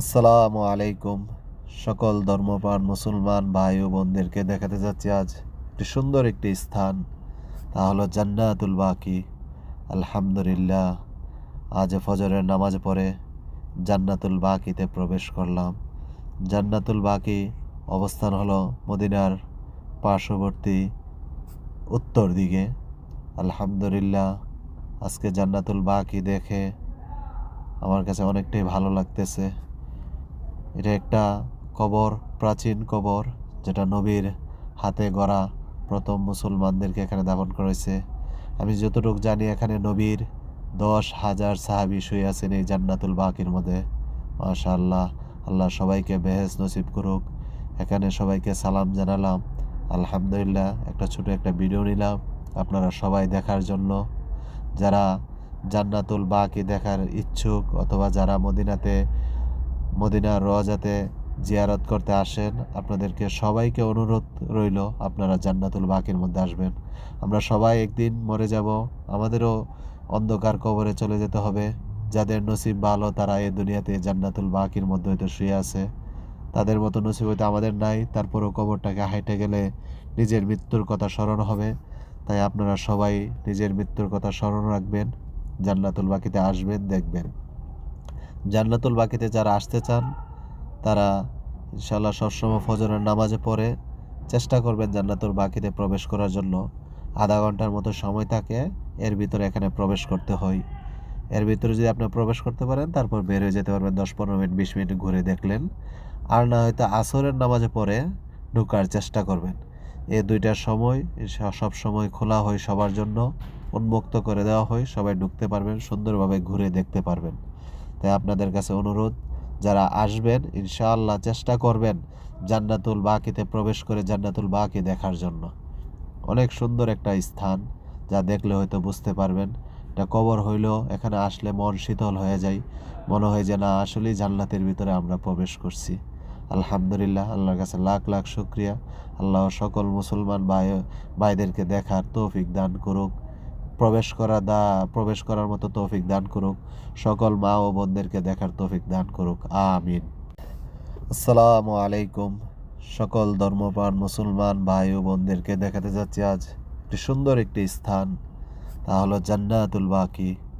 আসসালামু আলাইকুম সকল ধর্মপ্রাণ মুসলমান ভাই ও বোনদেরকে দেখাতে যাচ্ছি আজ একটি সুন্দর একটি স্থান, তা হলো জান্নাতুল বাকি। আলহামদুলিল্লাহ, আজ ফজরের নামাজ পড়ে জান্নাতুল বাকিতে প্রবেশ করলাম। জান্নাতুল বাকি অবস্থান হলো মদিনার পার্শ্ববর্তী উত্তর দিকে। আলহামদুলিল্লাহ, আজকে জান্নাতুল বাকি দেখে আমার কাছে অনেকটাই ভালো লাগতেছে। এটা একটা কবর, প্রাচীন কবর, যেটা নবীর হাতে গড়া প্রথম মুসলমানদেরকে এখানে দাফন করেছে আমি যতটুকু জানি, এখানে নবীর দশ হাজার সাহাবি শুয়ে আছেন এই জান্নাতুল বাকির মধ্যে। মাশা আল্লাহ আল্লাহ সবাইকে বেহেজ নসিব করুক। এখানে সবাইকে সালাম জানালাম। আলহামদুলিল্লাহ, একটা ছোট একটা ভিডিও নিলাম আপনারা সবাই দেখার জন্য। যারা জান্নাতুল বাকি দেখার ইচ্ছুক অথবা যারা মদিনাতে মদিনার রজাতে জিয়ারত করতে আসেন। আপনাদেরকে সবাইকে অনুরোধ রইল, আপনারা জান্নাতুল বাকির মধ্যে আসবেন। আমরা সবাই একদিন মরে যাব, আমাদেরও অন্ধকার কবরে চলে যেতে হবে। যাদের নসিব ভালো, তারা এই দুনিয়াতে জান্নাতুল বাকির মধ্যে হয়তো শুয়ে আছে। তাদের মতো নসিব হয়তো আমাদের নাই, তারপরও কবরটাকে হাইটে গেলে নিজের মৃত্যুর কথা স্মরণ হবে। তাই আপনারা সবাই নিজের মৃত্যুর কথা স্মরণ রাখবেন, জান্নাতুল বাকিতে আসবেন, দেখবেন। জান্নাতুল বাকিতে যারা আসতে চান, তারা ইনশাল্লাহ সবসময় ফজরের নামাজে পড়ে চেষ্টা করবেন জান্নাতুল বাকিতে প্রবেশ করার জন্য। আধা ঘণ্টার মতো সময় থাকে, এর ভিতরে এখানে প্রবেশ করতে হয়। এর ভিতরে যদি আপনি প্রবেশ করতে পারেন, তারপর বের হয়ে যেতে পারবেন দশ পনেরো মিনিট, বিশ মিনিট ঘুরে দেখলেন। আর না হয়তো আসরের নামাজে পড়ে ঢোকার চেষ্টা করবেন। এই দুইটার সময় সব সময় খোলা হয় সবার জন্য, উন্মুক্ত করে দেওয়া হয়, সবাই ঢুকতে পারবেন, সুন্দরভাবে ঘুরে দেখতে পারবেন। তাই আপনাদের কাছে অনুরোধ, যারা আসবেন, ইনশাআল্লাহ চেষ্টা করবেন জান্নাতুল বাকিতে প্রবেশ করে জান্নাতুল বাকি দেখার জন্য। অনেক সুন্দর একটা স্থান, যা দেখলে হয়তো বুঝতে পারবেন। এটা কবর হইলেও এখানে আসলে মন শীতল হয়ে যায়। মনে হয় যে না, আসলেই জান্নাতের ভিতরে আমরা প্রবেশ করছি। আলহামদুলিল্লাহ, আল্লাহর কাছে লাখ লাখ শুক্রিয়া। আল্লাহ সকল মুসলমান ভাই ভাইদেরকে দেখার তৌফিক দান করুক। প্রবেশ করা দা, প্রবেশ করার মতো তৌফিক দান করুক। সকল মা ও বোনদেরকে দেখার তৌফিক দান করুক। আমিন। আসসালামু আলাইকুম। সকল ধর্মপ্রাণ মুসলমান ভাই ও বোনদেরকে দেখাতে যাচ্ছি আজ একটি সুন্দর একটি স্থান। তা হলো জান্নাতুল বাকি।